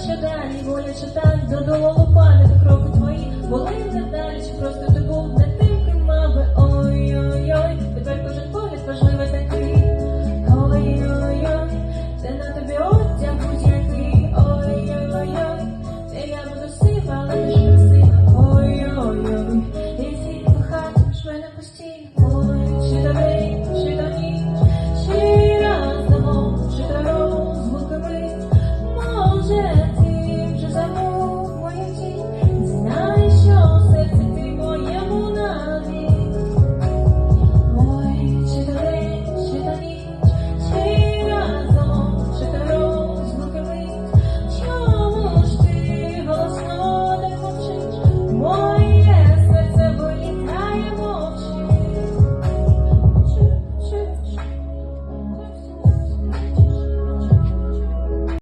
що далі, воля читань, додолу